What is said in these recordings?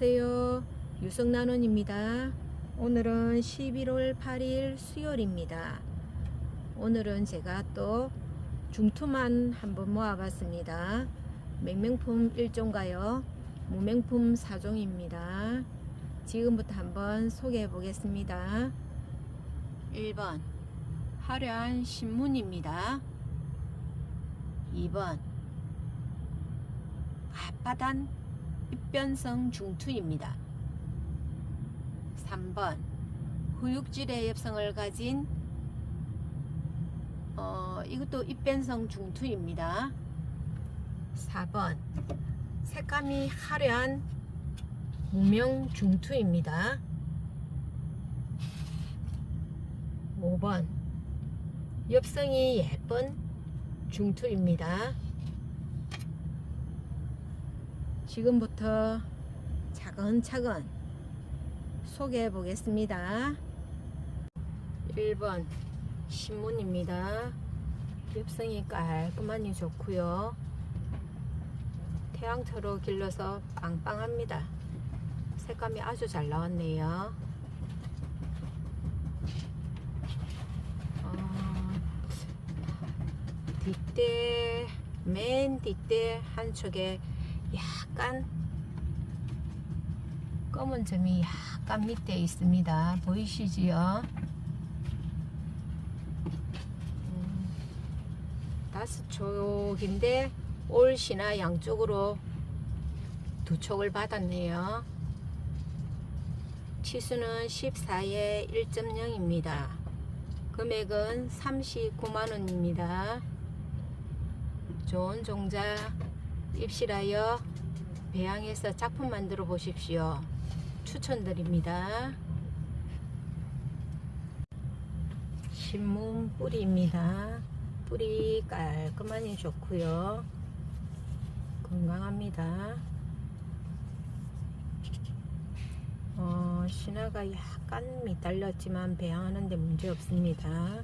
안녕하세요. 유성난원입니다. 오늘은 11월 8일 수요일입니다. 오늘은 제가 또 중투만 한번 모아봤습니다. 맹명품 1종가요? 무명품 4종입니다. 지금부터 한번 소개해 보겠습니다. 1번 화려한 신문입니다. 2번 앞바단 입변성 중투입니다. 3번 후육질의 엽성을 가진 어, 이것도 입변성 중투입니다. 4번 색감이 화려한 무명 중투입니다. 5번 엽성이 예쁜 중투입니다. 지금부터 차근차근 소개해 보겠습니다. 1번 신문입니다. 엽성이 깔끔하니 좋고요. 태양처로 길러서 빵빵합니다. 색감이 아주 잘 나왔네요. 어, 뒷대 맨 뒷대 한쪽에 약간 검은 점이 약간 밑에 있습니다. 보이시지요? 음, 다섯 촉인데 올시나 양쪽으로 두 촉을 받았네요. 치수는 14에 1.0입니다. 금액은 39만원입니다. 좋은 종자 입실하여 배양해서 작품 만들어 보십시오. 추천드립니다. 신문 뿌리입니다. 뿌리 깔끔하니 좋고요. 건강합니다. 어, 신화가 약간 미달렸지만 배양하는데 문제 없습니다.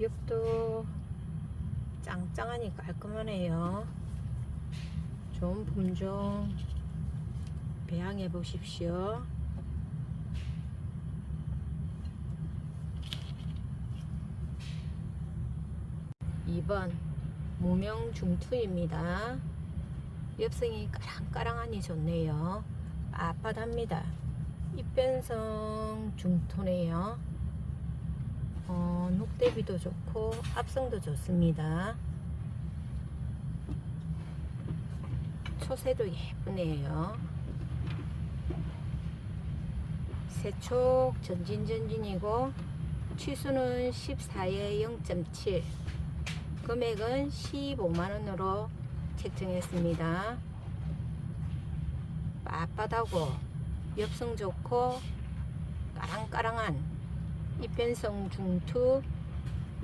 옆도 짱짱하니 깔끔하네요. 좋은 품종 배양해 보십시오. 이번 무명 중투입니다. 엽성이 까랑까랑하니 좋네요. 빳빳합니다. 입변성 중투네요. 어, 녹대비도 좋고 합성도 좋습니다. 초새도 예쁘네요. 세촉 전진전진이고 치수는 14에 0.7 금액은 15만원으로 책정했습니다. 빳빳하고 엽성 좋고 까랑까랑한 입변성 중투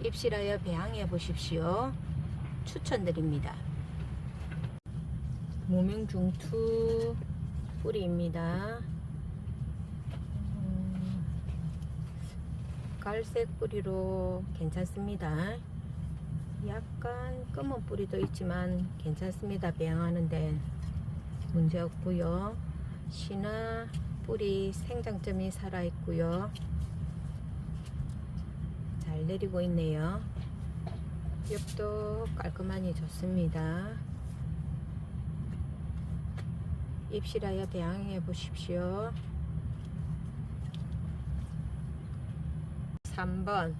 입실하여 배양해 보십시오. 추천드립니다. 무명 중투 뿌리입니다. 음, 갈색 뿌리로 괜찮습니다. 약간 검은 뿌리도 있지만 괜찮습니다. 배양하는데 문제 없고요. 신화 뿌리 생장점이 살아 있고요. 잘 내리고 있네요. 옆도 깔끔하니 좋습니다. 입실하여 배양해 보십시오. 3번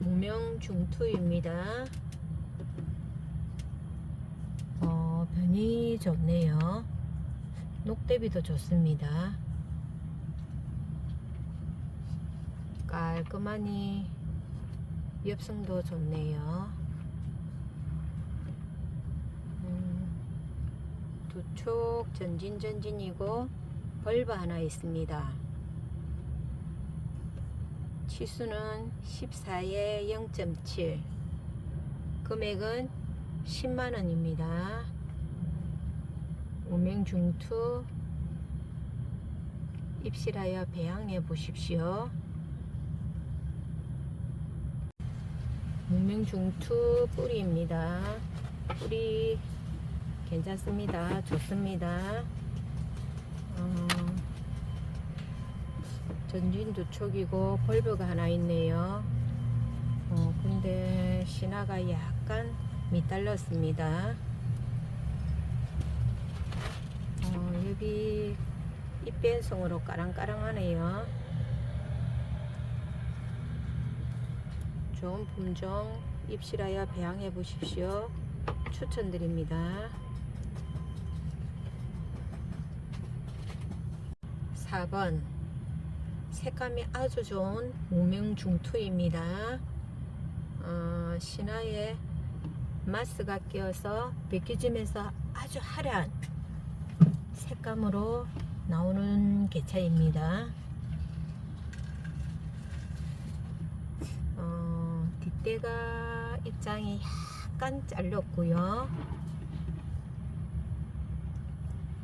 무명 중투입니다. 어, 변이 좋네요. 녹대비도 좋습니다. 깔끔하니 엽성도 좋네요. 음, 두촉 전진전진이고 벌브 하나 있습니다. 치수는 14에 0.7 금액은 10만원입니다. 우명중투 입실하여 배양해 보십시오. 무명중투 뿌리입니다. 뿌리 괜찮습니다. 좋습니다. 어, 전진 두 촉이고 벌브가 하나 있네요. 어, 근데 신화가 약간 밑달렸습니다. 어, 여기 입변성으로 까랑까랑하네요. 좋은 품종 입실하여 배양해 보십시오. 추천드립니다. 4번 색감이 아주 좋은 무명중투입니다. 어, 신화에 마스가 끼어서 백기즘에서 아주 화려한 색감으로 나오는 개차입니다. 어, 뒷대가 입장이 약간 잘렸고요.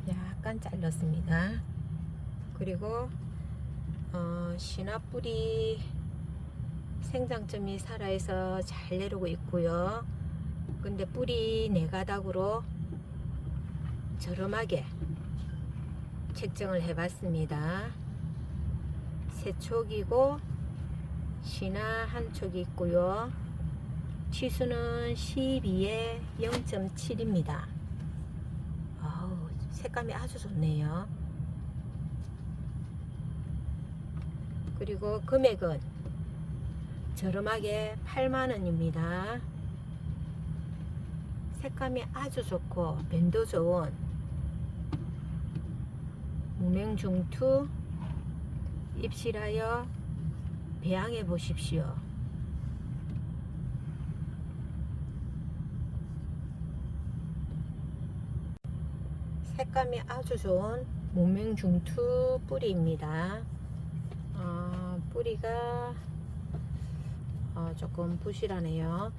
약간 잘렸습니다. 그리고 어, 신화뿌리 생장점이 살아있어 잘 내려오고 있고요. 근데 뿌리 네 가닥으로 저렴하게 책정을 해봤습니다. 세 촉이고 신화 한 촉이 있고요. 치수는 12에 0.7입니다. 아우, 색감이 아주 좋네요. 그리고 금액은 저렴하게 8만원입니다. 색감이 아주 좋고 밴도 좋은 무명중투 입실하여 배양해 보십시오. 색감이 아주 좋은 무명중투 뿌리입니다. 어, 뿌리가 어, 조금 부실하네요.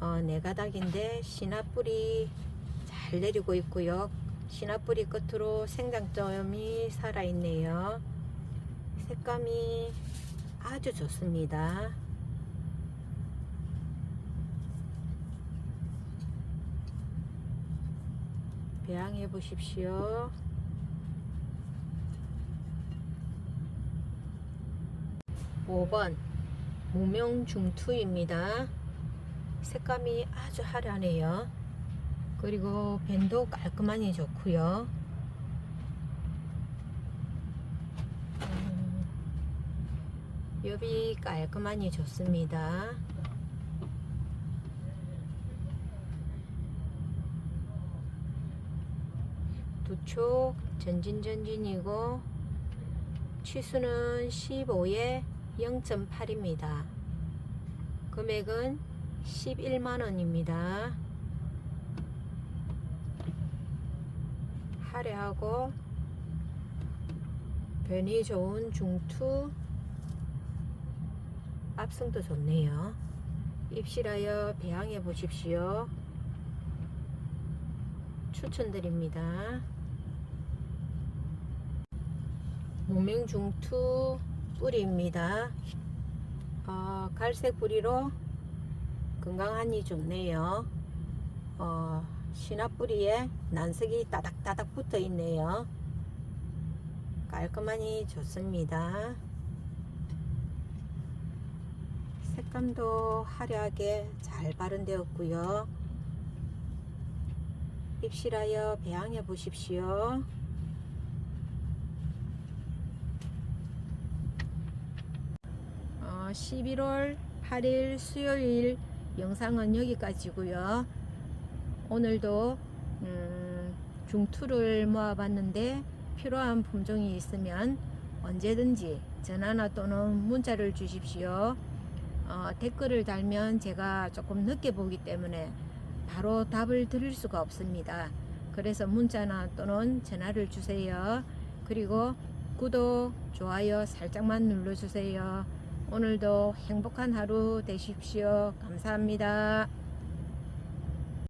어, 네 가닥인데 신화 뿌리 잘 내리고 있고요. 신화 뿌리 끝으로 생장점이 살아 있네요. 색감이 아주 좋습니다. 배양해 보십시오. 5번 무명중투입니다. 색감이 아주 화려하네요. 그리고 밴도 깔끔하니 좋고요. 옆이 깔끔하니 좋습니다. 두촉 전진전진이고 치수는 15에 0.8입니다. 금액은 11만원입니다. 화려하고 변이 좋은 중투 압승도 좋네요. 입실하여 배양해 보십시오. 추천드립니다. 무명중투 뿌리입니다. 어, 갈색 뿌리로 건강하니 좋네요. 어, 신화 뿌리에 난색이 따닥따닥 붙어 있네요. 깔끔하니 좋습니다. 색감도 화려하게 잘 발현되었고요. 입실하여 배양해 보십시오. 어, 11월 8일 수요일 영상은 여기까지고요. 오늘도 음, 중투를 모아봤는데 필요한 품종이 있으면 언제든지 전화나 또는 문자를 주십시오. 어, 댓글을 달면 제가 조금 늦게 보기 때문에 바로 답을 드릴 수가 없습니다. 그래서 문자나 또는 전화를 주세요. 그리고 구독, 좋아요 살짝만 눌러주세요. 오늘도 행복한 하루 되십시오. 감사합니다.